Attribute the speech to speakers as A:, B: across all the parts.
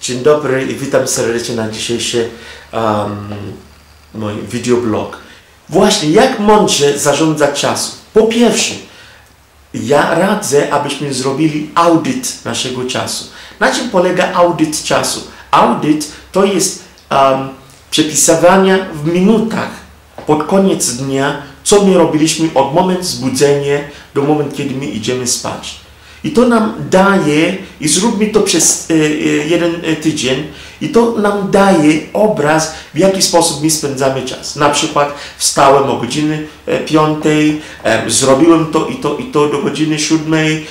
A: Dzień dobry i witam serdecznie na dzisiejszy um, mój videoblog. Właśnie, jak mądrze zarządzać czasem? Po pierwsze, ja radzę, abyśmy zrobili audyt naszego czasu. Na czym polega audyt czasu? Audyt to jest um, przepisywanie w minutach pod koniec dnia, co my robiliśmy od momentu zbudzenia do momentu, kiedy my idziemy spać. I to nam daje, i zróbmy to przez e, e, jeden e, tydzień, i to nam daje obraz, w jaki sposób my spędzamy czas. Na przykład wstałem o godziny piątej, zrobiłem to i to i to do godziny siódmej,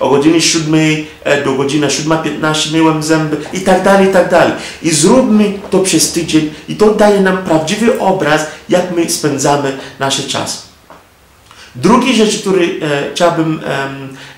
A: o godzinie siódmej do godziny siódma piętnaście myłem zęby i tak dalej, i tak dalej. I zróbmy to przez tydzień i to daje nam prawdziwy obraz, jak my spędzamy nasz czas. Drugi rzecz, który e, chciałbym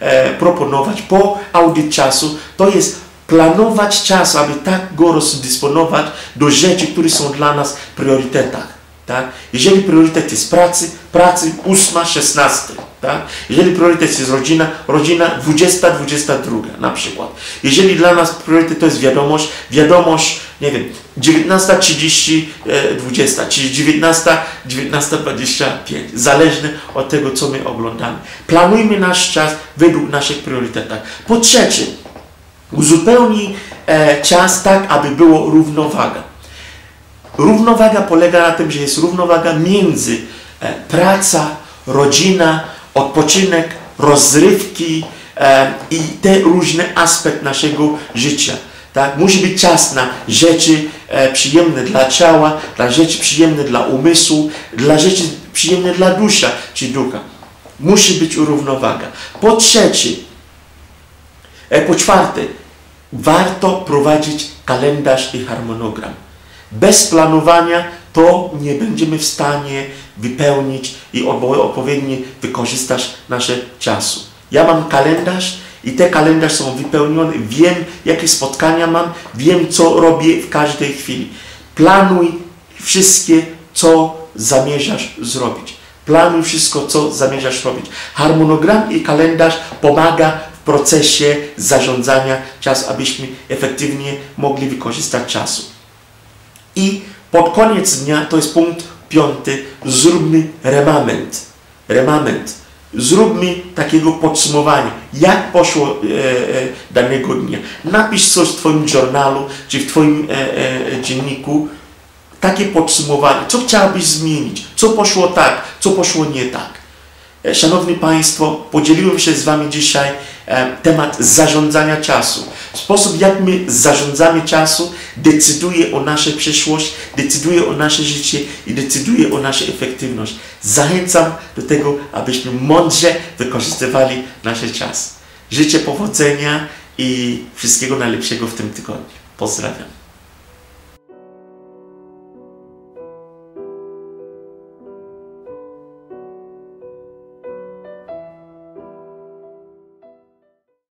A: e, proponować po audyt czasu, to jest planować czas, aby tak go rozdysponować do rzeczy, które są dla nas priorytetach. Tak? Jeżeli priorytet jest pracy, pracy 8, 16. Tak? Jeżeli priorytet jest rodzina, rodzina 20, 22 na przykład. Jeżeli dla nas priorytet to jest wiadomość, wiadomość, nie wiem, 19.30, 20, czyli 19, 19.25, zależny od tego, co my oglądamy. Planujmy nasz czas według naszych priorytetów. Po trzecie, uzupełnij e, czas tak, aby było równowaga. Równowaga polega na tym, że jest równowaga między e, praca, rodzina, odpoczynek, rozrywki e, i te różne aspekty naszego życia. Tak? Musi być czas na rzeczy e, przyjemne dla ciała, dla rzeczy przyjemne dla umysłu, dla rzeczy przyjemne dla dusza czy ducha. Musi być równowaga. Po trzecie, e, po czwarte, warto prowadzić kalendarz i harmonogram. Bez planowania to nie będziemy w stanie wypełnić i odpowiednio wykorzystać nasze czasu. Ja mam kalendarz i te kalendarz są wypełnione, wiem jakie spotkania mam, wiem co robię w każdej chwili. Planuj wszystkie, co zamierzasz zrobić. Planuj wszystko, co zamierzasz robić. Harmonogram i kalendarz pomaga w procesie zarządzania czasu, abyśmy efektywnie mogli wykorzystać czasu. I pod koniec dnia, to jest punkt piąty, zróbmy remament. Remament. Zróbmy takiego podsumowania, jak poszło e, e, danego dnia. Napisz coś w Twoim journalu, czy w Twoim e, e, dzienniku, takie podsumowanie, co chciałabyś zmienić, co poszło tak, co poszło nie tak. E, szanowni Państwo, podzieliłem się z Wami dzisiaj temat zarządzania czasu. Sposób, jak my zarządzamy czasu, decyduje o naszej przyszłość, decyduje o nasze życie i decyduje o naszą efektywność. Zachęcam do tego, abyśmy mądrze wykorzystywali nasz czas. Życzę powodzenia i wszystkiego najlepszego w tym tygodniu. Pozdrawiam.